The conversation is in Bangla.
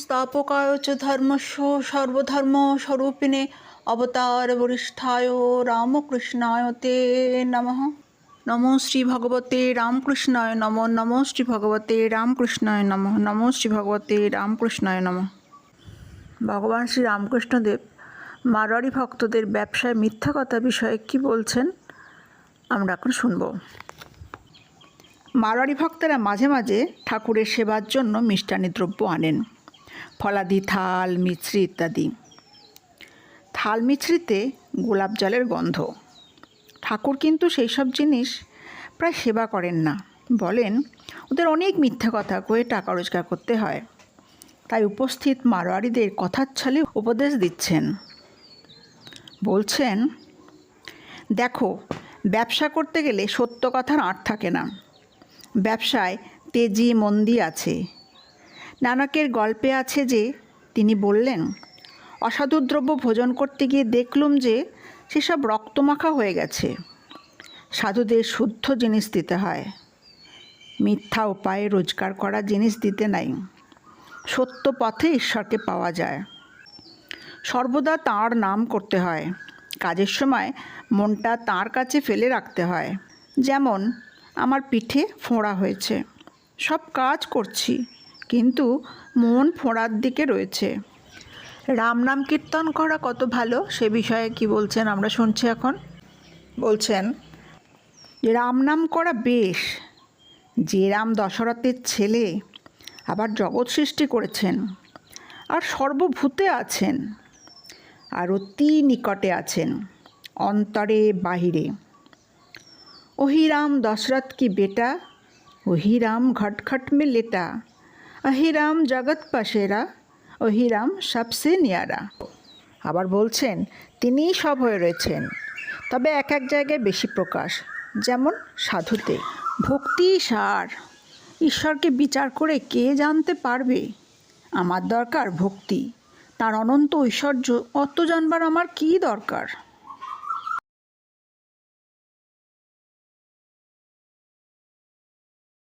সংস্থাপকায় চ ধর্মস্য সর্বধর্ম স্বরূপিণে অবতার বরিষ্ঠায় রামকৃষ্ণায় তে নমঃ নমো শ্রী ভগবতে রামকৃষ্ণায় নম নমো শ্রী ভগবতে রামকৃষ্ণায় নম নমো শ্রী ভগবতে রামকৃষ্ণায় নম ভগবান শ্রী রামকৃষ্ণদেব মারোয়ারি ভক্তদের ব্যবসায় মিথ্যা কথা বিষয়ে কি বলছেন? আমরা এখন শুনব। মারোয়ারি ভক্তরা মাঝে মাঝে ঠাকুরের সেবার জন্য মিষ্টানি দ্রব্য আনেন। ফলাদি থাল মিছরি ইত্যাদি। থাল মিছরিতে গোলাপ জলের গন্ধ। ঠাকুর কিন্তু সেই সব জিনিস প্রায় সেবা করেন না। বলেন, ওদের অনেক মিথ্যা কথা কয়ে টাকা রোজগার করতে হয়। তাই উপস্থিত মারোয়ারিদের কথার ছলে উপদেশ দিচ্ছেন। বলছেন, দেখো, ব্যবসা করতে গেলে সত্য কথার আঁট থাকে না। ব্যবসায় তেজি মন্দি আছে। নানকের গল্পে আছে যে, তিনি বললেন অসাধু দ্রব্য ভোজন করতে গিয়ে দেখলুম যে, সেসব রক্তমাখা হয়ে গেছে। সাধুদের শুদ্ধ জিনিস দিতে হয়। মিথ্যা উপায়ে রোজগার করা জিনিস দিতে নাই। সত্য পথে ঈশ্বরকে পাওয়া যায়। সর্বদা তাঁর নাম করতে হয়। কাজের সময় মনটা তাঁর কাছে ফেলে রাখতে হয়। যেমন, আমার পিঠে ফোঁড়া হয়েছে। সব কাজ করছি। কিন্তু মন ফোঁড়ার দিকে রয়েছে। রাম নাম কীর্তন করা কত ভালো, সে বিষয়ে কি বলছেন আমরা শুনছি এখন। বলছেন যে রাম নাম করা বেশ, যে রাম দশরথের ছেলে, আবার জগৎ সৃষ্টি করেছেন, আর সর্বভূতে আছেন, আর অতি নিকটে আছেন, অন্তরে বাহিরে। ওহি রাম দশরথ কি বেটা? ওহি রাম ঘটঘট মে লেটা। অহি রাম জগৎ পাশেরা ওহি রাম সবসে নিয়ারা। আবার বলছেন, তিনিই সব হয়ে রয়েছেন। তবে এক এক জায়গায় বেশি প্রকাশ, যেমন সাধুতে। ভক্তি সার, ঈশ্বরকে বিচার করে কে জানতে পারবে? আমার দরকার ভক্তি। তার অনন্ত ঐশ্বর্য, অত জানবার আমার কী দরকার?